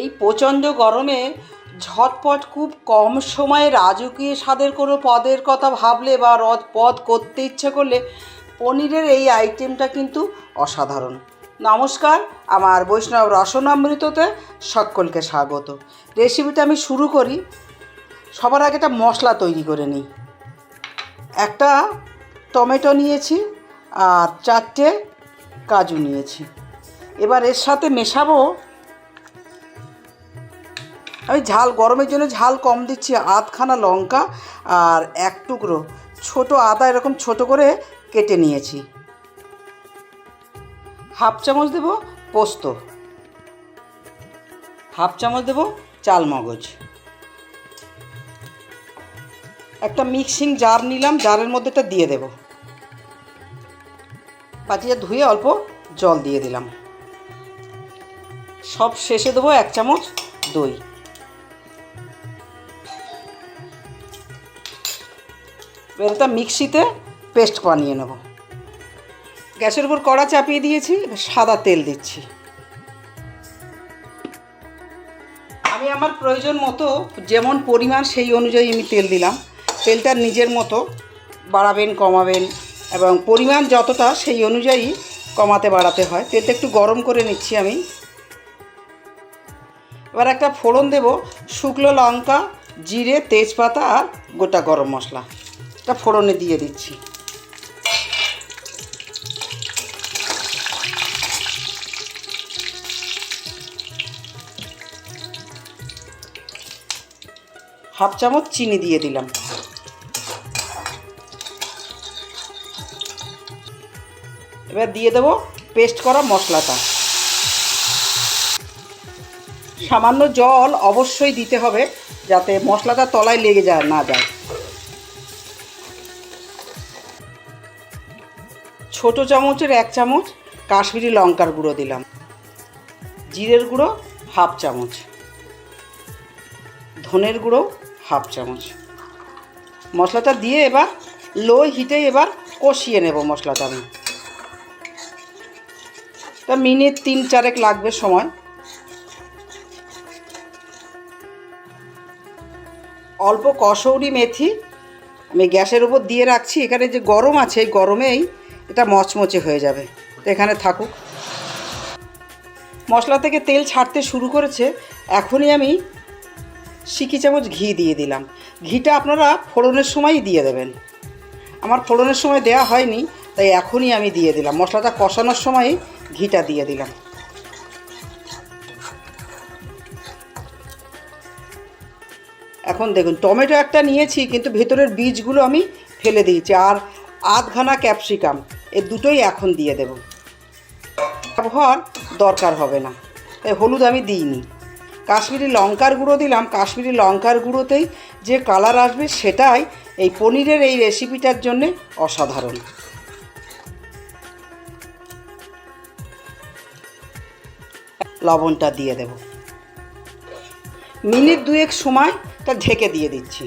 এই প্রচণ্ড গরমে ঝটপট খুব কম সময়ে রাজকীয় স্বাদের কোনো পদের কথা ভাবলে বা রদ পদ করতে ইচ্ছে করলে পনিরের এই আইটেমটা কিন্তু অসাধারণ। নমস্কার, আমার বৈষ্ণব রসনামৃততে সকলকে স্বাগত। রেসিপিটা আমি শুরু করি। সবার আগে একটা মশলা তৈরি করে নিই। একটা টমেটো নিয়েছি আর চারটে কাজু নিয়েছি। এবার এর সাথে মেশাবো আমি ঝাল, গরমের জন্য ঝাল কম দিচ্ছি, আধখানা লঙ্কা আর এক টুকরো। ছোট আদা এরকম ছোট করে কেটে নিয়েছি। হাফ চামচ দেব পোস্ত। হাফ চামচ দেব চাল মগজ। একটা মিক্সিং জার নিলাম, জারের মধ্যে এটা দিয়ে দেব। পাটিয়ে ধুয়ে অল্প জল দিয়ে দিলাম। সব শেষে দেবো এক চামচ দই। এটা মিক্সিতে পেস্ট বানিয়ে নেব। গ্যাসের উপর কড়া চাপিয়ে দিয়েছি সাদা তেল দিচ্ছি। আমি আমার প্রয়োজন মতো, যেমন পরিমাণ সেই অনুযায়ী আমি তেল দিলাম, তেলটা নিজের মতো বাড়াবেন, কমাবেন, এবং পরিমাণ যতটা সেই অনুযায়ী কমাতে বাড়াতে হয়। তেলটা একটু গরম করে নিচ্ছি আমি। এবার একটা ফোড়ন দেব, শুকনো লঙ্কা, জিরে, তেজপাতা আর গোটা গরম মশলা। এটা ফোড়নে দিয়ে দিচ্ছি। হাফ চামচ চিনি দিয়ে দিলাম। এবার দিয়ে দেবো পেস্ট করা মশলাটা। সামান্য জল অবশ্যই দিতে হবে যাতে মশলাটা তলায় লেগে যায় না যায়। ছোট চামচের এক চামচ কাশ্মীরি লঙ্কার গুঁড়ো দিলাম। জিরের গুঁড়ো হাফ চামচ। ধনের গুঁড়ো হাফ চামচ। মশলাটা দিয়ে এবার লো হিটে এবার কষিয়ে নেব মশলাটা আমি। তা মিনিট তিন চারেক লাগবে সময়। অল্প কসৌরি মেথি আমি গ্যাসের উপর দিয়ে রাখছি। এখানে যে গরম আছে, এই গরমেই এটা মচমচে হয়ে যাবে। তো এখানে থাকুক। মশলা থেকে তেল ছাড়তে শুরু করেছে, এখনই আমি সিকি চামচ ঘি দিয়ে দিলাম। ঘিটা আপনারা ফোড়নের সময়ই দিয়ে দেবেন। আমার ফোড়নের সময় দেয়া হয়নি, তাই এখনই আমি দিয়ে দিলাম। মশলাটা কষানোর সময়ই ঘিটা দিয়ে দিলাম। এখন দেখুন, টমেটো একটা নিয়েছি, কিন্তু ভেতরের বীজগুলো আমি ফেলে দিয়েছি। আর আধখানা ক্যাপসিকাম। এ দুটোই এখন দিয়ে দেব। ব্যবহার দরকার হবে না। তাই হলুদ আমি দিইনি। কাশ্মীরি লঙ্কার গুঁড়ো দিলাম। কাশ্মীরি লঙ্কার গুঁড়োতেই যে কালার আসবে সেটাই এই পনিরের এই রেসিপিটার জন্যে অসাধারণ। লবণটা দিয়ে দেব। মিনিট দুয়েক সময় তা ঢেকে দিয়ে দিচ্ছি।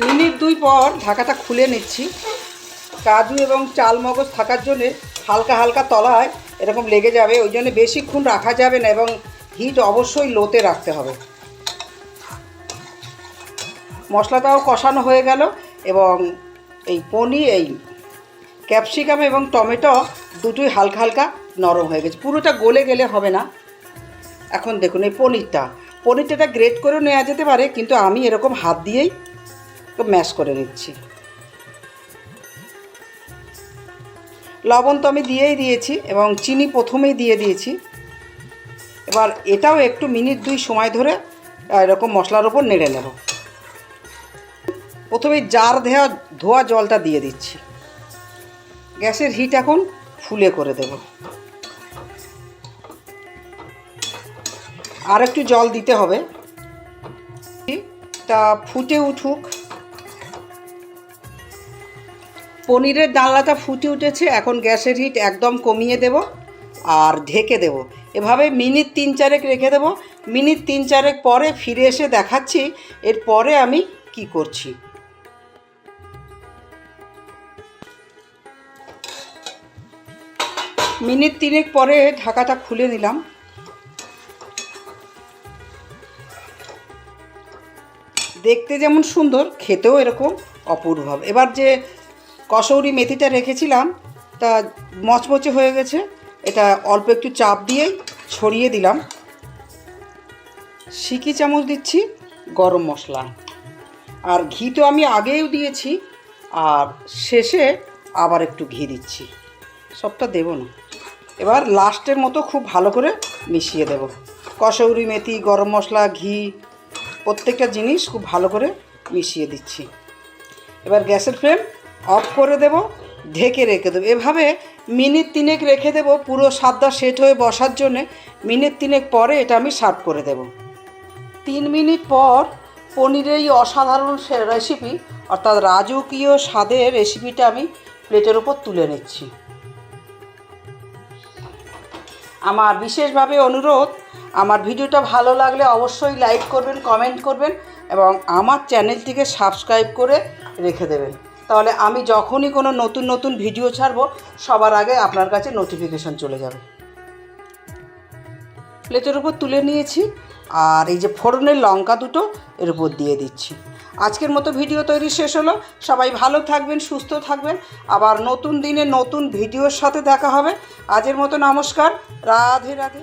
মিনিট দুই পর ঢাকাটা খুলে নিচ্ছি। কাজু এবং চাল মগজ থাকার জন্যে হালকা হালকা তলায় এরকম লেগে যাবে, ওই জন্য বেশিক্ষণ রাখা যাবে না এবং হিট অবশ্যই লোতে রাখতে হবে। মশলাটাও কষানো হয়ে গেল এবং এই পনির, এই ক্যাপসিকাম এবং টমেটো দুটোই হালকা হালকা নরম হয়ে গেছে। পুরোটা গলে গেলে হবে না। এখন দেখুন এই পনিরটা। পনিরটা গ্রেট করেও নেওয়া যেতে পারে, কিন্তু আমি এরকম হাত দিয়েই ম্যাশ করে নিচ্ছি। লবণ তো আমি দিয়েই দিয়েছি এবং চিনি প্রথমেই দিয়ে দিয়েছি। এবার এটাও একটু মিনিট দুই সময় ধরে এরকম মশলার ওপর নেড়ে নেব। প্রথমে জার দেওয়া ধোয়া জলটা দিয়ে দিচ্ছি। গ্যাসের হিট এখন ফুলে করে দেব। আর একটু জল দিতে হবে। তা ফুটে উঠুক। পনিরের ডালনাটা ফুটে উঠেছে, এখন গ্যাসের হিট একদম কমিয়ে দেব আর ঢেকে দেব। এভাবে মিনিট তিন চারেক রেখে দেব। মিনিট তিন চারেক পরে ফিরে এসে দেখাচ্ছি, এর পরে আমি কি করছি। মিনিট তিনেক পরে ঢাকাটা খুলে নিলাম। দেখতে যেমন সুন্দর, খেতেও এরকম অপূর্ব। এবার যে কসৌরি মেথিটা রেখেছিলাম, তা মচমচে হয়ে গেছে। এটা অল্প একটু চাপ দিয়েই ছড়িয়ে দিলাম। সিকি চামচ দিচ্ছি গরম মশলা। আর ঘি তো আমি আগেও দিয়েছি, আর শেষে আবার একটু ঘি দিচ্ছি। সবটা দেবো না। এবার লাস্টের মতো খুব ভালো করে মিশিয়ে দেব। কসৌরি মেথি, গরম মশলা, ঘি, প্রত্যেকটা জিনিস খুব ভালো করে মিশিয়ে দিচ্ছি। এবার গ্যাসের ফ্লেম অফ করে দেব, ঢেকে রেখে দেবো। এভাবে মিনিট তিনেক রেখে দেবো, পুরো সাতটা সেট হয়ে বসার জন্যে মিনিট তিনেক পরে এটা আমি সার্ভ করে দেব। তিন মিনিট পর পনিরের এই অসাধারণ রেসিপি অর্থাৎ রাজকীয় স্বাদের রেসিপিটা আমি প্লেটের উপর তুলে নিচ্ছি। আমার বিশেষভাবে অনুরোধ, আমার ভিডিওটা ভালো লাগলে অবশ্যই লাইক করবেন কমেন্ট করবেন এবং আমার চ্যানেলটিকে সাবস্ক্রাইব করে রেখে দেবেন। তাহলে আমি যখনই কোনো নতুন নতুন ভিডিও ছাড়বো, সবার আগে আপনার কাছে নোটিফিকেশন চলে যাবে। প্লেটের উপর তুলে নিয়েছি, আর এই যে ফোড়নের লঙ্কা দুটো এর উপর দিয়ে দিচ্ছি। আজকের মতো ভিডিও তৈরি শেষ হলো। সবাই ভালো থাকবেন, সুস্থ থাকবেন। আবার নতুন দিনে নতুন ভিডিওর সাথে দেখা হবে। আজের মতো নমস্কার। রাধে রাধে।